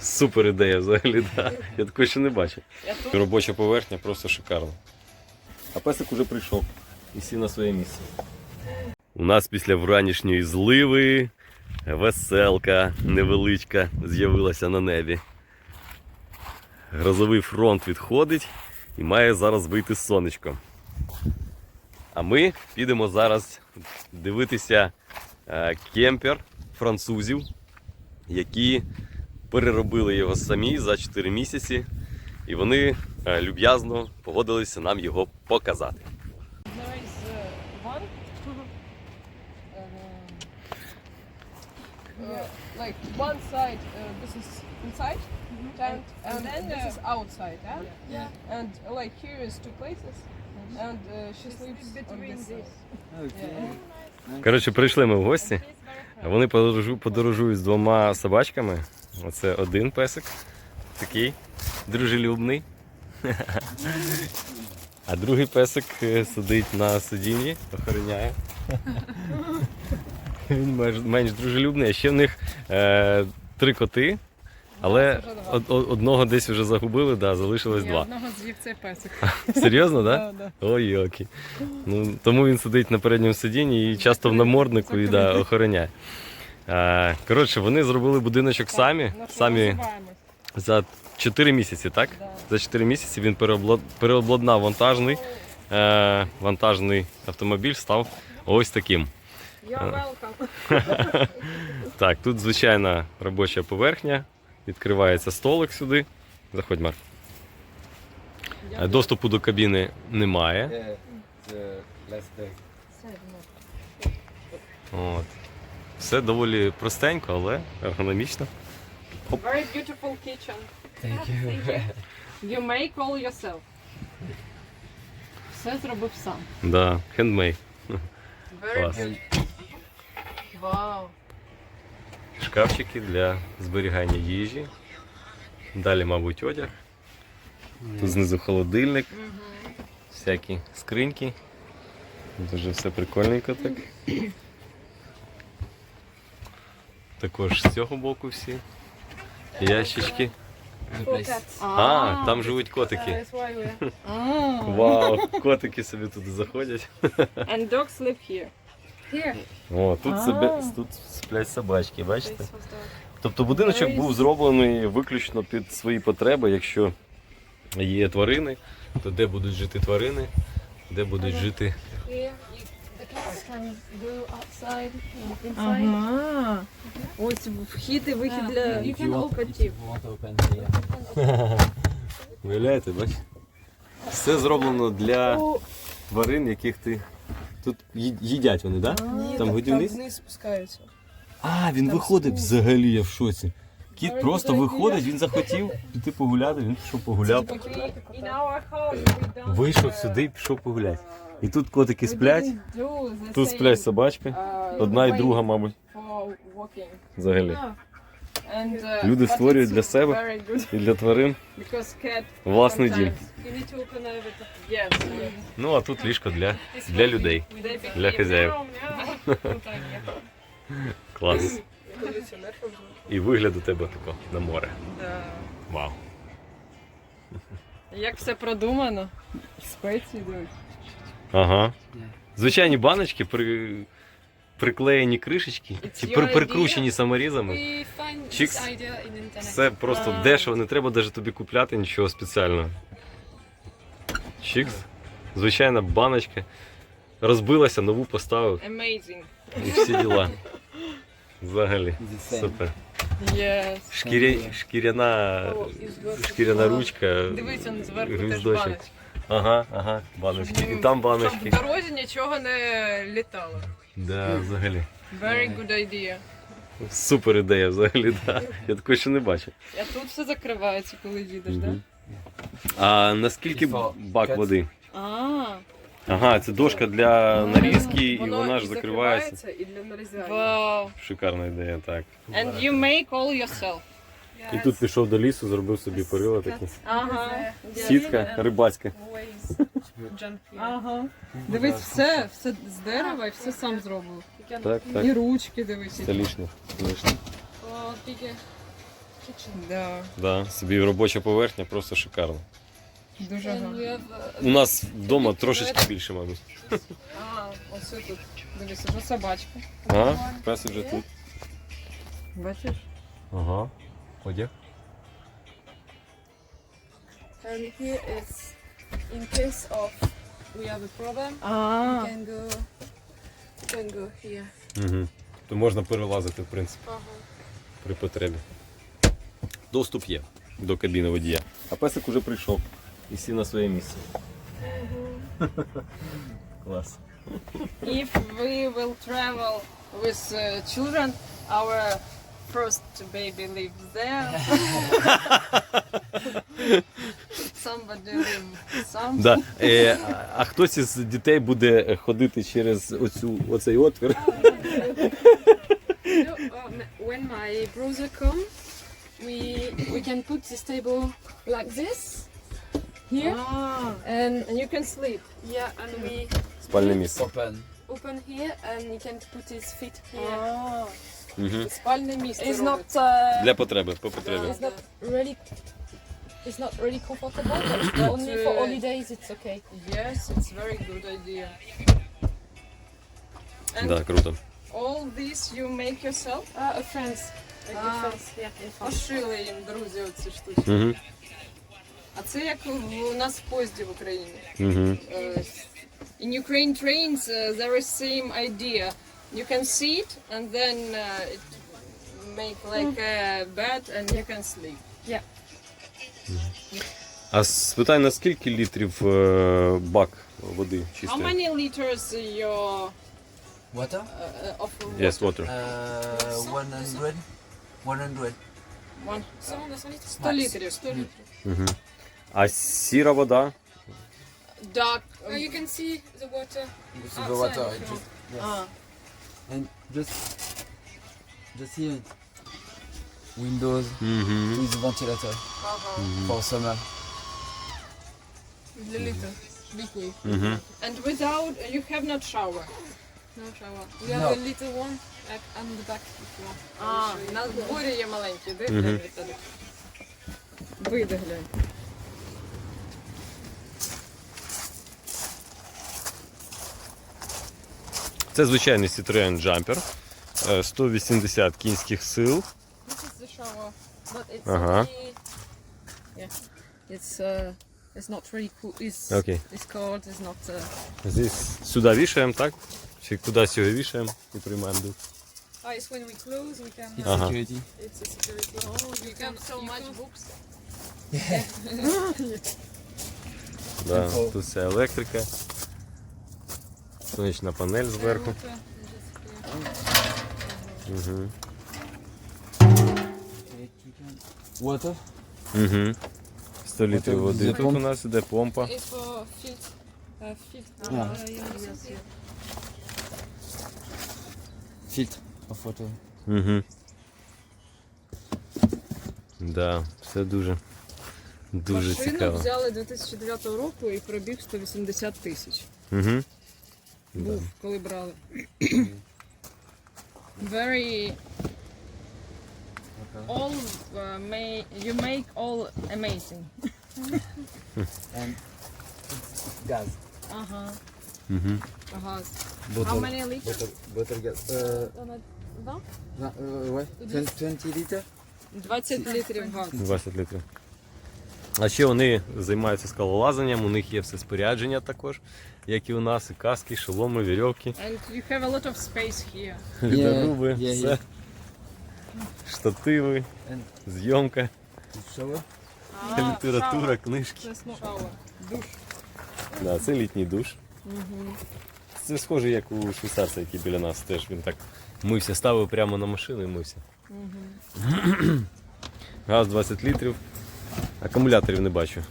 Супер ідея взагалі, да. Я такої ще не бачив. Робоча поверхня просто шикарна. А песик уже прийшов і сів на своє місце. У нас після вранішньої зливи веселка невеличка з'явилася на небі. Грозовий фронт відходить і має зараз вийти сонечко. А ми підемо зараз дивитися е, кемпер французів, які переробили його самі за 4 місяці, і вони е, люб'язно погодилися нам його показати. Uh. Uh, uh, like one side, uh, this is inside tent, and, then this is outside, yeah? Yeah. And uh, like here is two places, and uh, she sleeps side. Yeah. Коротше, прийшли ми в гості. а Вони подорожу- подорожують з двома собачками. Оце один песик, такий дружелюбний. А другий песик е, сидить на сидінні, охороняє. Він менш, дружелюбний. А ще в них е, три коти, але од- одного десь вже загубили, да, залишилось два. одного з'їв цей песик. Серйозно, так? Да, да. Ой, йоки. Ну, тому він сидить на передньому сидінні і часто в наморднику і да, охороняє. А, коротше, вони зробили будиночок самі. Ну самі за 4 місяці, так? Да. За 4 місяці він переобладнав вантажний, е, вантажний автомобіль, став ось таким. Welcome. Так, тут звичайна робоча поверхня. Відкривається столик сюди. Заходь, Марк. Е, Доступу до кабіни немає. Yeah, the last day. От. Все доволі простенько, але ергономічно. Very beautiful kitchen. Thank you. You make all yourself. Все зробив сам. Да, хендмейд. Very Клас. good. Вау. Шкафчики для зберігання їжі. Далі, мабуть, одяг. Тут знизу холодильник, всякі скриньки. Дуже все прикольненько так. Також з цього боку всі. Ящички. А, там живуть котики. Вау, котики собі тут заходять. And dogs live here. Here. О, тут, себе, тут сплять собачки, бачите? Тобто будиночок був зроблений виключно під свої потреби. Якщо є тварини, то де будуть жити тварини, де будуть жити. Ага. Ось вхід і вихід для You can котів. You want to open here? Уявляєте, бачите? Все зроблено для тварин, яких ти. Тут їдять вони, так? Да? Там годівниць? вниз спускаються. А, він виходить взагалі, я в шоці. Кіт просто виходить, він захотів піти погуляти, він пішов погуляв. We don't Вийшов сюди і пішов погуляти. І тут котики сплять, тут сплять собачки. uh, Одна і друга, мабуть, взагалі. Uh, Люди створюють для себе. І для тварин власний дім. Ну а тут ліжко для, для людей. Для хазяїв. Клас. І вигляд у тебе тако на море. Вау. Як все продумано. Спеції йдуть. Ага. Звичайні баночки, при... приклеєні кришечки, ці при... прикручені саморізами. Internet. Все просто дешево, не треба навіть тобі купляти нічого спеціального. Чікс. Звичайна баночка. Розбилася, нову поставив Amazing. і всі діла. Взагалі. Супер. Yes. Шкіря... Шкіряна... шкіряна ручка. Дивись, он зверху теж Гвіздочок. Ага, ага, баночки. Щоб І там Щоб баночки. в дорозі нічого не літало. Да, взагалі. Very good idea. Супер ідея взагалі, да. Я такої ще не бачив. А тут все закривається, коли їдеш, так? Мгм. А наскільки бак води? А, Ага, це дошка для нарізки, і вона ж закривається. і для нарізання. Вау. Шикарна ідея, так. And you make all yourself. І тут пішов до лісу, зробив собі перила такі. Ага. Сітка рибацька. Ага. Дивись, все, все з дерева і все сам зробив. Так, І ручки дивись. Столічно. столічно. For. Да, Да, собі робоча поверхня просто шикарна. дуже гарно. uh, У нас вдома трошечки більше, мабуть. А, ось тут. Дивись, вже собачка. А, пес вже тут. Бачиш? Ага. And here is in case of we have a problem, А, you can go you can go here. Угу. То можна перелазити, в принципі, при потребі. Доступ є до кабіни водія. А песик уже прийшов і сів на своє місце. Клас. if we will travel with uh, children, our first baby lives there. Somebody live some. Да. Е, а- хтось із дітей буде ходити через оцю, оцей отвір. You know, um, when my brother come, we we can put this table like this here, Ah, and and you can sleep. yeah, and we Спальне місце. Open. open here, and he can put his feet here. А, Угу. спальне місце. It's робиться. not uh, Для потреби, по потребі. it's not really it's not really comfortable, but only for uh, holidays it's okay. Yes, it's very good idea. And Да, круто. all this you make yourself? Uh, a friends, like a Ah. friends, yeah, in France. Пошили їм, друзі, оці штуки. Угу. А це як у нас в поїзді в Україні. Угу. Uh, in Ukraine trains, uh, there is same idea. You can sit and then uh, it make like a bed and you can sleep. А спитай, на скільки літрів е, бак води How чистої? many liters your Water? uh, of water? Yes, water. Uh, 100. 100. One. Someone does need to 100 літрів. 100 літрів. Угу. А сіра вода? Dark. Oh, you can see the water. This is the Outside water. if you Just, yes. Ah, And just, just here. Windows Угу. with ventilator ага. for summer. Для літа. Літній. Угу. And without, you have not shower. No shower. We have No. a little one like on the back if you want. А, на дворі є маленький, де Мгм. глянь, Це звичайний Citroen Jumper. е, 180 кінських сил. This is the shower, it's Ага. Yeah, uh. Uh... Сюди вішаємо, так? Чи кудись його вішаємо і приймаємо дух. Ah, it's when we close we can. It's Uh-huh. security. It's a security. Oh, you can so much books. Да, тут вся електрика. Сонячна панель зверху. Угу. Water. Угу. 100 літрів води. Тут у нас іде помпа. Water. Угу. Да, все дуже, дуже Машину цікаво. взяли 2009 року і пробіг 180 тисяч. Угу. Був, коли брали. Very Okay. all uh, may you make all amazing. And it's gas. Ага. Угу. Ага. Bottle. How many liters? Bottle, bottle gas. Uh, on a vingt? vingt- euh, ouais. 20, 20 liters. 20 літрів газу. 20 літрів. А ще вони займаються скалолазанням, у них є все спорядження також, як і у нас, і каски, шоломи, вірьовки, And you have a lot of space here. льодоруби, yeah, все. yeah. штативи, And- зйомка, Shower. література, книжки. Це. Душ. Да, це літній душ. Це схоже, як у швейцарця, який біля нас теж він так мився, ставив прямо на машину і мився. Газ 20 літрів. Акумуляторів не бачу.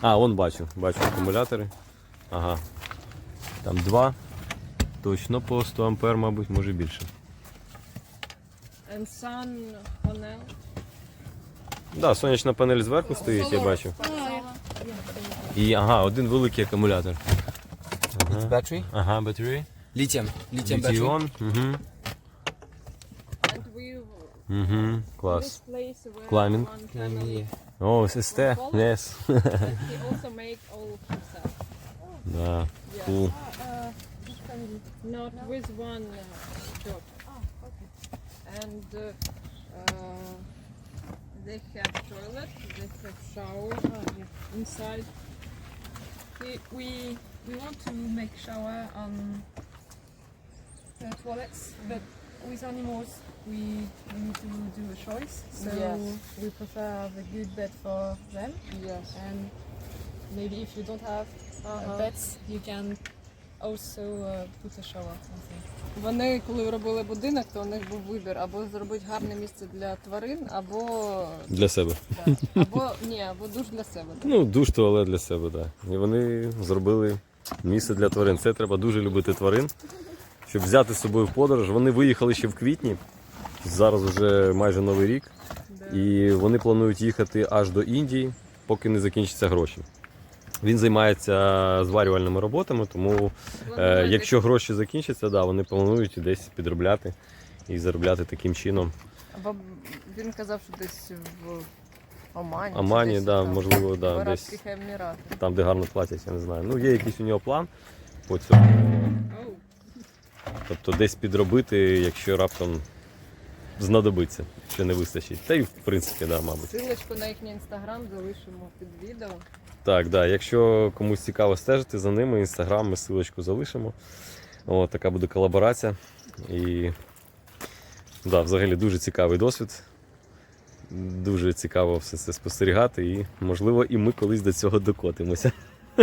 А, вон бачу. Бачу акумулятори. Ага. Там два. Точно по 100 ампер, мабуть, може більше. And sun panel. Да, сонячна панель зверху стоїть, я бачу. І ага, один великий акумулятор. Ага, battery. ага батареї. Lithium. Lithium battery. Літіон. Угу. Mm-hmm. Class. This place where Climbing. Montana yeah. Oh, it's there. Yes. he also made all himself. Yeah. yeah. Cool. Ah, uh, Not no? with one uh, job. Oh, okay. And uh, uh, they have toilet, they have shower oh, yeah. inside. We, we we want to make shower on the toilets, but with animals we, we need to do a choice. So Yes. we prefer have a good bed for them, Yes. and maybe if you don't have uh, beds, you can also uh, put a shower. Вони, коли робили будинок, то у них був вибір або зробити гарне місце для тварин, або Для себе. да, або ні, або душ для себе. Ну, душ, туалет для себе, так. Да. І вони зробили місце для тварин. Це треба дуже любити тварин, щоб взяти з собою в подорож. Вони виїхали ще в квітні. Зараз вже майже новий рік. І вони планують їхати аж до Індії, поки не закінчаться гроші. Він займається зварювальними роботами, тому е, якщо гроші закінчаться, да, вони планують десь підробляти і заробляти таким чином. Або він казав, що десь в Омані. Амані, десь да, там, можливо, в десь Арабських Еміратах. там, де гарно платять, я не знаю. Ну, є якийсь у нього план по цьому. Oh, Тобто десь підробити, якщо раптом знадобиться, якщо не вистачить. Та й в принципі, да, мабуть. Силочку на їхній інстаграм залишимо під відео. Так, да. Якщо комусь цікаво стежити за ними, інстаграм, ми ссылочку залишимо. О, така буде колаборація. І да, взагалі дуже цікавий досвід. Дуже цікаво все це спостерігати, і можливо і ми колись до цього докотимося.